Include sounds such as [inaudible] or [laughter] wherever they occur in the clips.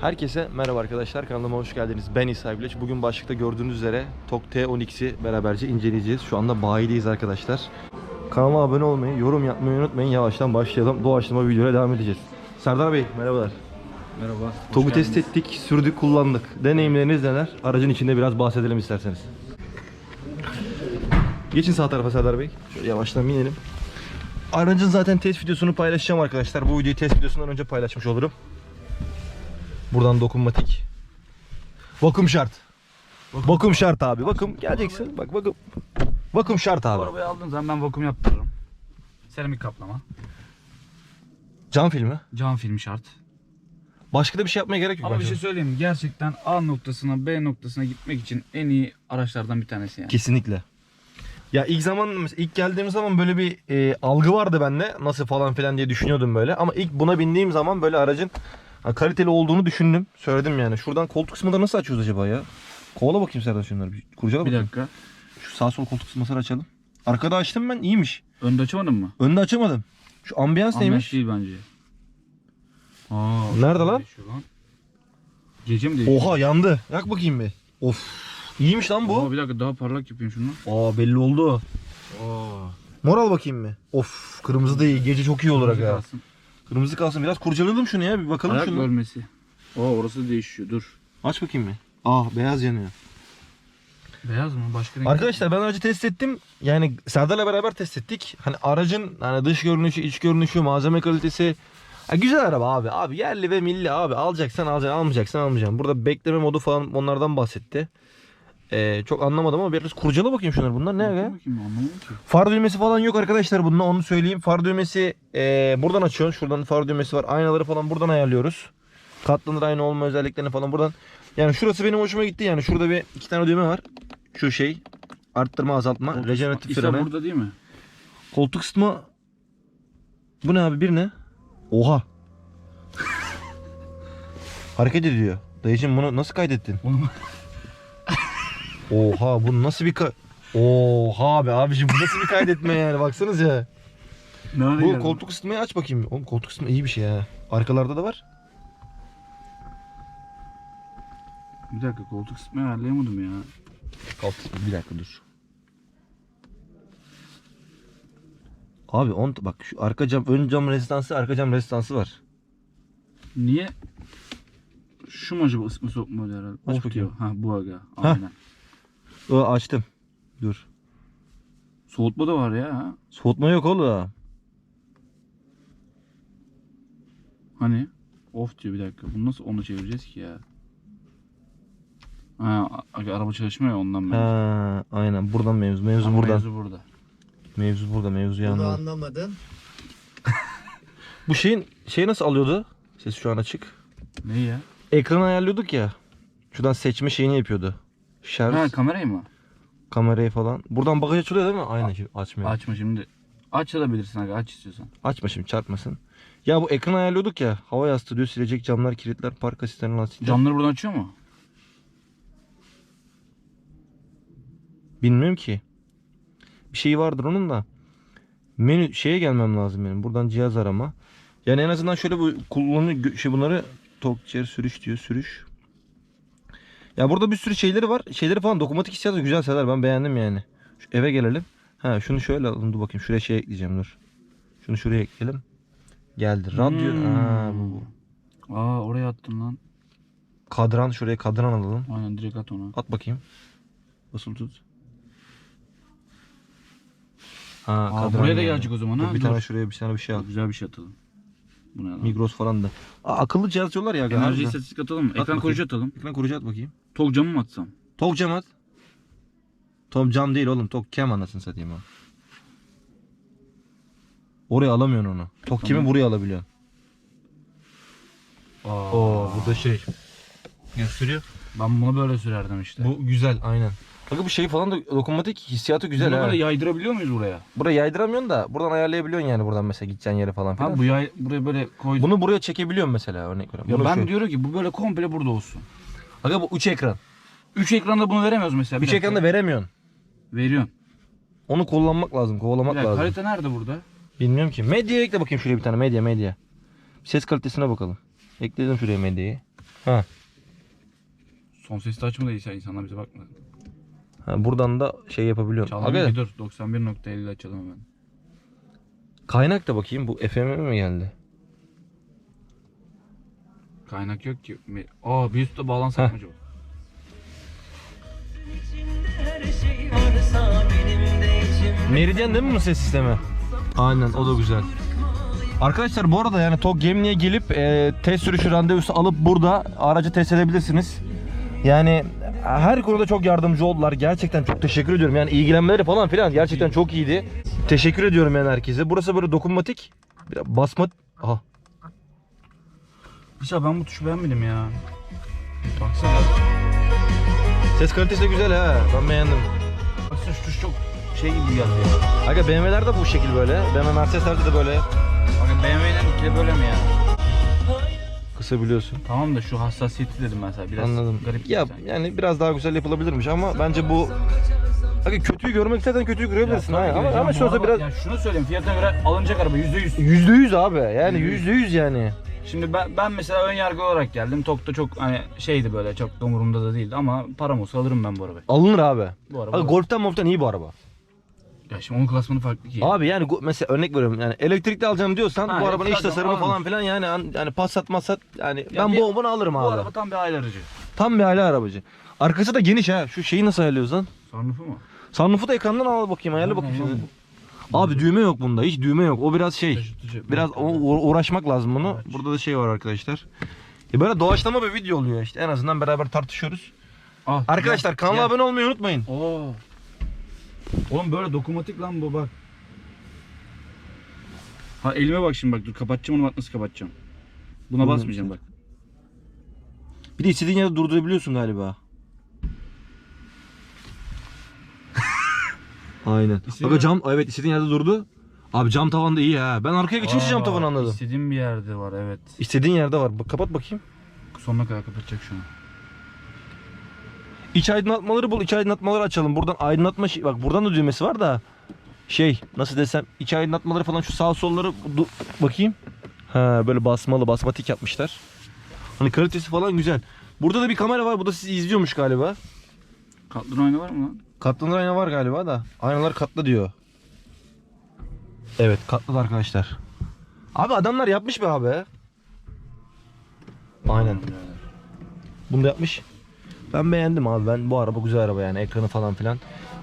Herkese merhaba arkadaşlar kanalıma hoş geldiniz. Ben İsa Bileç. Bugün başlıkta gördüğünüz üzere TOG T12'si beraberce inceleyeceğiz. Şu anda bayideyiz arkadaşlar. Kanalıma abone olmayı, yorum yapmayı unutmayın. Yavaştan başlayalım. Doğaçlama videoya devam edeceğiz. Serdar Bey merhabalar. Merhaba. TOG'u test ettik, sürdük, kullandık. Deneyimleriniz neler? Aracın içinde biraz bahsedelim isterseniz. Geçin sağ tarafa Serdar Bey. Şöyle yavaştan binelim. Aracın zaten test videosunu paylaşacağım arkadaşlar. Bu videoyu test videosundan önce paylaşmış olurum. Buradan dokunmatik. Vakum şart. Vakum şart abi. Vakum geleceksin. Bak vakum. Vakum şart Bu abi. arabayı aldığın zaman ben vakum yaptırırım. Seramik kaplama. Cam filmi. Cam filmi şart. Başka da bir şey yapmaya gerek yok. Ama bir bence. şey söyleyeyim? Gerçekten A noktasına B noktasına gitmek için en iyi araçlardan bir tanesi yani. Kesinlikle. Ya ilk zaman ilk geldiğim zaman böyle bir e, algı vardı bende nasıl falan filan diye düşünüyordum böyle ama ilk buna bindiğim zaman böyle aracın ha, kaliteli olduğunu düşündüm. Söyledim yani. Şuradan koltuk kısmını nasıl açıyoruz acaba ya? Kovala bakayım Serdar şunları. Bir kurcala Bir bakayım. dakika. Şu sağ sol koltuk kısmını açalım. Arkada açtım ben iyiymiş. Önde açamadın mı? Önde açamadım. Şu ambiyans Ambiyans neymiş? değil bence. Aa, Nerede lan? değişiyor lan? Gece mi değişiyor? Oha yandı. Yak bakayım bir. Of. İyiymiş lan Aa, bu. bir dakika daha parlak yapayım şunu. Aa belli oldu. Aa. Moral bakayım mı? Of kırmızı da iyi. Gece çok iyi olur aga. Kalsın. Kırmızı kalsın. Biraz kurcalayalım şunu ya. Bir bakalım Ayak şunu. bölmesi. Aa orası değişiyor dur. Aç bakayım bir. Ah beyaz yanıyor. Beyaz mı? Başka renk Arkadaşlar ben aracı test ettim. Yani Serdar'la beraber test ettik. Hani aracın hani dış görünüşü, iç görünüşü, malzeme kalitesi Ha, güzel araba abi. Abi yerli ve milli abi. Alacaksan alacaksın, almayacaksan almayacaksın. Burada bekleme modu falan onlardan bahsetti. Ee, çok anlamadım ama biraz kurcala bakayım şunları. Bunlar ne aga? Far düğmesi falan yok arkadaşlar bunda onu söyleyeyim. Far düğmesi ee, buradan açıyorsun. Şuradan far düğmesi var. Aynaları falan buradan ayarlıyoruz. Katlanır ayna olma özelliklerini falan buradan. Yani şurası benim hoşuma gitti yani. Şurada bir iki tane düğme var. Şu şey. Arttırma azaltma. Koltuk- Rejeneratif İsa frene. burada değil mi? Koltuk ısıtma. Bu ne abi bir ne? Oha. [laughs] Hareket ediyor. Dayıcım bunu nasıl kaydettin? Oha bu nasıl bir ka... Oha abi abicim bu nasıl bir kaydetme yani baksanıza. Nerede Bu geldi? koltuk ısıtmayı aç bakayım. Oğlum koltuk ısıtma iyi bir şey ha. Arkalarda da var. Bir dakika koltuk ısıtmayı ayarlayamadım ya. Koltuk bir dakika dur. Abi on bak şu arka cam ön cam rezistansı arka cam rezistansı var. Niye? Şu mu acaba ısıtma oluyor herhalde? Aç bakayım. Ha bu aga. Ha. O açtım. Dur. Soğutma da var ya. Ha? Soğutma yok oğlum. Hani? Of diyor bir dakika. Bunu nasıl onu çevireceğiz ki ya? Ha, araba çalışmıyor ya ondan ben. Ha, aynen buradan mevzu. Mevzu buradan. Mevzu burada. Mevzu burada. Mevzu Bunu yandı. anlamadın. [laughs] Bu şeyin şey nasıl alıyordu? Ses şu an açık. Ne ya? Ekranı ayarlıyorduk ya. Şuradan seçme şeyini yapıyordu. Şarj, Ha kamerayı mı? kamerayı falan. Buradan bagaj açılıyor değil mi? Aynen şimdi açmıyor. Açma şimdi. Açabilirsin aga aç istiyorsan. Açma şimdi çarpmasın. Ya bu ekranı ayarlıyorduk ya. Hava yastığı diyor, silecek camlar, kilitler, park asistanı, lastikler. Camları buradan açıyor mu? Bilmiyorum ki. Bir şey vardır onun da. Menü şeye gelmem lazım benim. Buradan cihaz arama. Yani en azından şöyle bu kullanı şey bunları tok sürüş diyor sürüş. Ya burada bir sürü şeyleri var. Şeyleri falan dokunmatik hissiyatı güzel şeyler. Ben beğendim yani. Şu eve gelelim. Ha şunu şöyle alalım dur bakayım. Şuraya şey ekleyeceğim dur. Şunu şuraya ekleyelim. Geldi. Radyo. Hmm. Ha, bu, bu. Aa oraya attın lan. Kadran şuraya kadran alalım. Aynen direkt at onu. At bakayım. Basılı tut. Ha, Aa, kadran buraya da geldi. gelecek o zaman ha. bir Dur. tane şuraya bir tane bir şey al. Güzel bir şey atalım. Bu ne lan? Migros falan da. Aa, akıllı cihaz diyorlar ya. Enerji harbiden. istatistik atalım mı? At Ekran bakayım. koruyucu atalım. Ekran koruyucu at bakayım. Tok camı mı atsam? Tok cam at. Tok cam değil oğlum. Tok cam anasını satayım o. Oraya alamıyorsun onu. Tok kimi Tamam. buraya alabiliyorsun. Aa. Oo bu da şey. Gösteriyor. Ben bunu böyle sürerdim işte. Bu güzel aynen. Bakın bu şey falan da dokunmatik hissiyatı güzel Bunu ha. böyle yaydırabiliyor muyuz buraya? Buraya yaydıramıyorsun da buradan ayarlayabiliyorsun yani buradan mesela gideceğin yere falan filan. Ha bu yay buraya böyle koy. Bunu buraya çekebiliyorum mesela örnek veriyorum. ya Bunu ben şu- diyorum ki bu böyle komple burada olsun. Aga bu 3 ekran. Üç ekranda bunu veremiyoruz mesela. 3 ekranda veremiyorsun. veriyorsun. Onu kullanmak lazım, Bir kovalamak dakika, lazım. harita nerede burada? Bilmiyorum ki. Medya ekle bakayım şuraya bir tane medya medya. Ses kalitesine bakalım. Ekledim şuraya medyayı. Ha. Son sesli açma da insanlar bize bakmasın. Ha buradan da şey yapabiliyorsun. Çalalım Aga, bir dur. 91.50 açalım hemen. kaynak da bakayım bu FM'e mi geldi? Kaynak yok ki. Me- Aa bir üstte bağlansak Heh. mı acaba? Her şey varsa benim de içimde Meridyen değil mi bu ses sistemi? Aynen o da güzel. Arkadaşlar bu arada yani TOG Gemli'ye gelip e, test sürüşü randevusu alıp burada aracı test edebilirsiniz. Yani her konuda çok yardımcı oldular. Gerçekten çok teşekkür ediyorum. Yani ilgilenmeleri falan filan gerçekten çok iyiydi. Teşekkür ediyorum yani herkese. Burası böyle dokunmatik. Biraz basma... Aha. İşte ben bu tuşu beğenmedim ya. Baksana. Ses kalitesi de güzel ha. Ben beğendim. Baksana şu tuş çok şey gibi geldi ya. Aga BMW'ler de bu şekil böyle. BMW Mercedes'lerde de böyle. Bakın BMW'den ikili böyle mi ya? Kısa biliyorsun. Tamam da şu hassasiyeti dedim mesela biraz Anladım. garip. Ya sanki. yani biraz daha güzel yapılabilirmiş ama bence bu Abi kötüyü görmek zaten kötüyü görebilirsin. ha. Ama, ama şu olsa biraz Ya şunu söyleyeyim fiyatına göre alınacak araba %100. yüzde yüz abi. Yani Yüzde yüzde yüz yani. Şimdi ben, ben mesela ön yargı olarak geldim. Tok'ta çok hani şeydi böyle çok da umurumda da değildi ama param olsa alırım ben bu arabayı. Alınır abi. Bu araba. Abi golften molften iyi bu araba. Ya şimdi onun klasmanı farklı ki. Abi yani go- mesela örnek veriyorum yani elektrikli alacağım diyorsan Ha, bu arabanın iç elektrikli tasarımı alacağım, falan filan yani an- yani Passat Massat yani Ya ben bir- bu bunu alırım bu abi. araba tam bir aile aracı. Tam bir aile arabacı. Arkası da geniş ha. Şu şeyi nasıl ayarlıyoruz lan? Sunroof'u mu? Sunroof'u da ekrandan al bakayım ayarla bakayım şimdi. Abi düğme yok bunda. Hiç düğme yok. O biraz şey. Şaşırtıcı. Biraz o- uğra- uğraşmak lazım bunu. Evet. Burada da şey var arkadaşlar. Ya böyle doğaçlama bir video oluyor işte. En azından beraber tartışıyoruz. Ah, Arkadaşlar gel, kanala gel. abone olmayı unutmayın. Oo. Oğlum böyle dokunmatik lan bu bak. Ha elime bak şimdi bak dur kapatacağım onu bak nasıl kapatacağım. Buna Bunu basmayacağım bak. Bir de istediğin yerde durdurabiliyorsun galiba. [laughs] Aynen. İstediğin Bak cam evet istediğin yerde durdu. Abi cam tavan da iyi ha. Ben arkaya geçince cam Aa, tavanı anladım. İstediğim bir yerde var evet. İstediğin yerde var. Bak kapat bakayım. Sonuna kadar kapatacak şu an. İç aydınlatmaları bul. İç aydınlatmaları açalım. Buradan aydınlatma şey, bak buradan da düğmesi var da şey nasıl desem iç aydınlatmaları falan şu sağ solları bakayım. Ha böyle basmalı basmatik yapmışlar. Hani kalitesi falan güzel. Burada da bir kamera var. Bu da sizi izliyormuş galiba. Katlı ayna var mı lan? Katlanır ayna var galiba da. Aynalar katlı diyor. Evet katlı arkadaşlar. Abi adamlar yapmış be abi. Aynen. Bunu da yapmış. Ben beğendim abi. Ben bu araba güzel araba yani. Ekranı falan filan.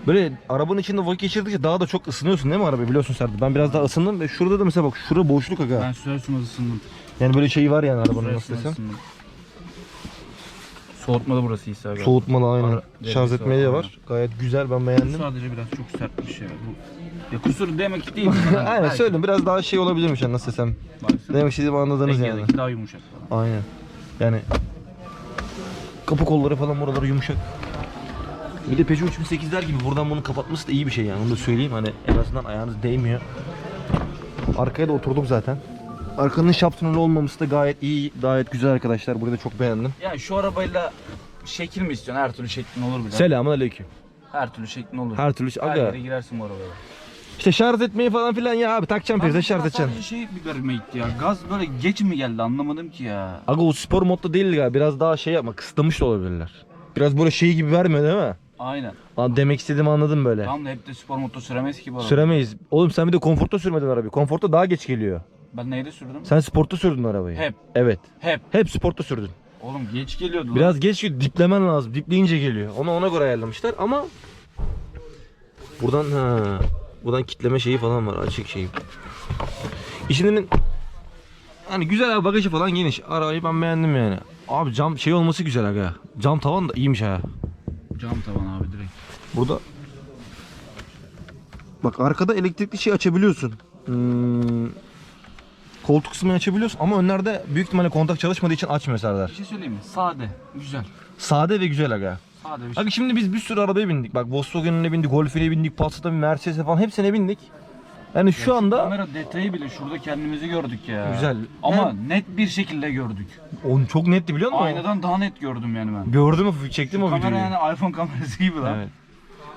Böyle arabanın içinde vakit geçirdikçe daha da çok ısınıyorsun değil mi araba biliyorsun Serdar. Ben biraz daha ısındım ve şurada da mesela bak şurada boşluk aga. Ben sürer sürmez ısındım. Yani böyle şeyi var yani arabanın Sürer nasıl sürmez desem. ısındım. Soğutmalı burası İsa abi. Soğutmalı aynen. Ara- Şarj devresi etmeli de var, var. Gayet güzel ben beğendim. Sadece biraz çok sertmiş ya. Bu... Ya kusur demek değil. [laughs] aynen Belki. söyledim biraz daha şey olabilirmiş yani nasıl desem. Baksana. Demek istediğimi anladınız yani. Daha yumuşak falan. Aynen. Yani kapı kolları falan buraları yumuşak. Bir de Peugeot 3008'ler gibi buradan bunu kapatması da iyi bir şey yani onu da söyleyeyim hani en azından ayağınız değmiyor. Arkaya da oturduk zaten. Arkanın tüneli olmaması da gayet iyi, gayet güzel arkadaşlar. Burayı da çok beğendim. Ya şu arabayla şekil mi istiyorsun? Her türlü şeklin olur bile. Selamun aleyküm. Her türlü şeklin olur. Her türlü Her aga. yere girersin bu arabaya. İşte şarj etmeyi falan filan ya abi takacağım prize şarj edeceksin. Sadece şey bir garibime gitti ya. Gaz böyle geç mi geldi anlamadım ki ya. Aga o spor modda değil galiba. Biraz daha şey yapma. Kısıtlamış da olabilirler. Biraz böyle şey gibi vermiyor değil mi? Aynen. Lan demek istediğimi anladım böyle. Tam da hep de spor motor süremeyiz ki bu araba. Süremeyiz. Oğlum sen bir de konforta sürmedin arabayı. Konforta daha geç geliyor. Ben neyde sürdüm? Sen sportta sürdün arabayı. Hep. Evet. Hep. Hep sportta sürdün. Oğlum geç geliyordu lan. Biraz geç geliyor. Diplemen lazım. Dipleyince geliyor. Onu ona göre ayarlamışlar ama buradan ha buradan kitleme şeyi falan var. Açık şeyi. İçinin hani güzel abi bagajı falan geniş. Arabayı ben beğendim yani. Abi cam şey olması güzel aga. Cam tavan da iyiymiş ha. Cam tavan abi direkt. Burada Bak arkada elektrikli şey açabiliyorsun. Hmm, koltuk kısmını açabiliyorsun ama önlerde büyük ihtimalle kontak çalışmadığı için açmıyor Serdar. Bir şey söyleyeyim mi? Sade. Güzel. Sade ve güzel aga. Bir şey. Abi şimdi biz bir sürü arabaya bindik. Bak Volkswagen'e bindik, Golf'e bindik, Passat'a, Mercedes'e falan hepsine bindik. Yani şu anda Kamera detayı bile şurada kendimizi gördük ya. Güzel. Ama net bir şekilde gördük. onu çok netti biliyor musun? Aynadan daha net gördüm yani ben. Gördüm mü? Çektim o Kamera videoyu. yani iPhone kamerası gibi lan. Evet.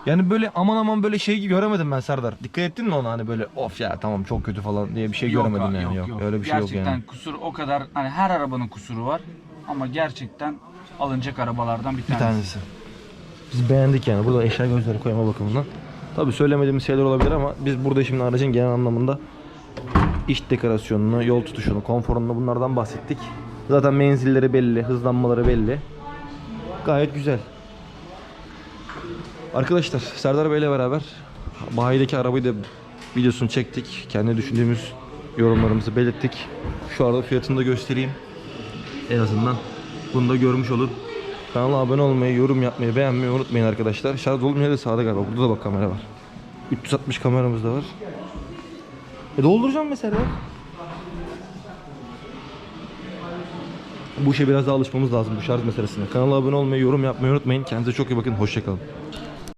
Yani böyle aman aman böyle şey gibi göremedim ben Serdar. Dikkat ettin mi ona hani böyle of ya tamam çok kötü falan diye bir şey göremedim abi, yani. yok, öyle bir şey Gerçekten yok yani. kusur o kadar hani her arabanın kusuru var. Ama gerçekten alınacak arabalardan bir Bir tanesi. tanesi. Biz beğendik yani. Burada eşya gözleri koyma bakımından. Tabi söylemediğimiz şeyler olabilir ama biz burada şimdi aracın genel anlamında iç dekorasyonunu, yol tutuşunu, konforunu bunlardan bahsettik. Zaten menzilleri belli, hızlanmaları belli. Gayet güzel. Arkadaşlar Serdar Bey'le beraber bayideki arabayı da videosunu çektik. Kendi düşündüğümüz yorumlarımızı belirttik. Şu arada fiyatını da göstereyim. En azından bunu da görmüş olun. Kanala abone olmayı, yorum yapmayı, beğenmeyi unutmayın arkadaşlar. Şarj olmuyor da sağda galiba. Burada da bak kamera var. 360 kameramız da var. E dolduracağım mesela. Bu işe biraz daha alışmamız lazım bu şarj meselesine. Kanala abone olmayı, yorum yapmayı unutmayın. Kendinize çok iyi bakın. Hoşçakalın.